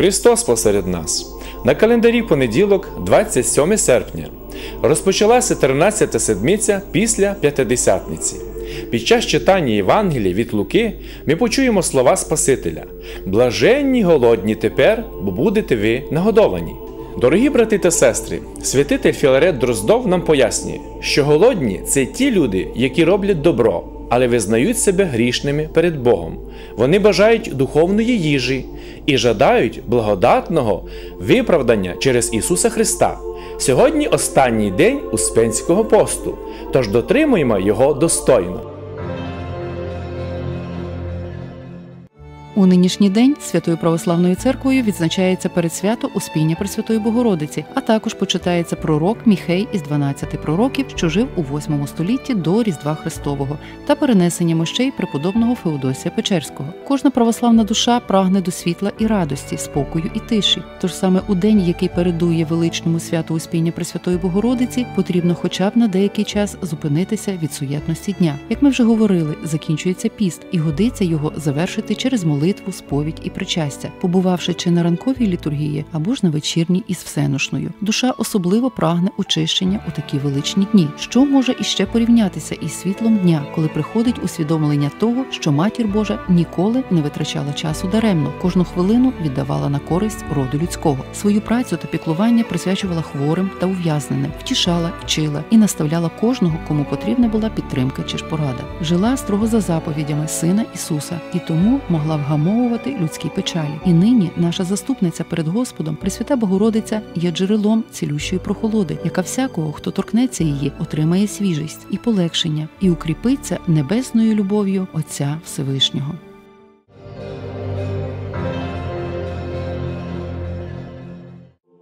Христос посеред нас. На календарі понеділок, 27 серпня. Розпочалася 13 седмиця після П'ятидесятниці. Під час читання Євангелія від Луки ми почуємо слова Спасителя: Блаженні голодні тепер, бо будете ви нагодовані. Дорогі брати та сестри, святитель Філарет Дроздов нам пояснює, що голодні це ті люди, які роблять добро, але визнають себе грішними перед Богом. Вони бажають духовної їжі і жадають благодатного виправдання через Ісуса Христа. Сьогодні останній день Успенського посту, тож дотримуємо його достойно. У нинішній день Святою Православною церквою відзначається передсвято Успіння Пресвятої Богородиці, а також почитається пророк Міхей із 12 пророків, що жив у 8 столітті до Різдва Христового, та перенесення мощей преподобного Феодосія Печерського. Кожна православна душа прагне до світла і радості, спокою і тиші. Тож саме у день, який передує величному святу Успіння Пресвятої Богородиці, потрібно хоча б на деякий час зупинитися від суєтності дня. Як ми вже говорили, закінчується піст, і годиться його завершити через молитву молитву, сповідь і причастя, побувавши чи на ранковій літургії або ж на вечірній із всеношною. Душа особливо прагне очищення у такі величні дні, що може іще порівнятися із світлом дня, коли приходить усвідомлення того, що матір Божа ніколи не витрачала часу даремно, кожну хвилину віддавала на користь роду людського. Свою працю та піклування присвячувала хворим та ув'язненим, втішала, вчила і наставляла кожного, кому потрібна була підтримка чи ж порада. Жила строго за заповідями Сина Ісуса і тому могла вгамовувати людські печалі. І нині наша заступниця перед Господом, Пресвята Богородиця, є джерелом цілющої прохолоди, яка всякого, хто торкнеться її, отримає свіжість і полегшення, і укріпиться небесною любов'ю Отця Всевишнього.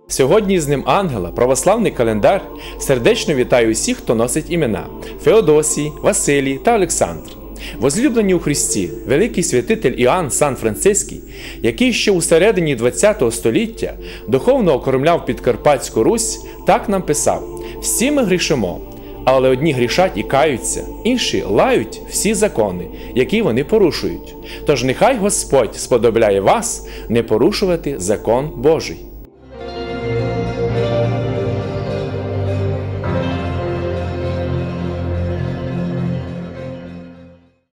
Сьогодні з ним ангела, православний календар, сердечно вітаю усіх, хто носить імена Феодосій, Василій та Олександр. Возлюблені у Христі, великий святитель Іоанн Сан Франциский, який ще у середині ХХ століття духовно окормляв Підкарпатську Русь, так нам писав: всі ми грішимо, але одні грішать і каються, інші лають всі закони, які вони порушують. Тож нехай Господь сподобляє вас не порушувати закон Божий.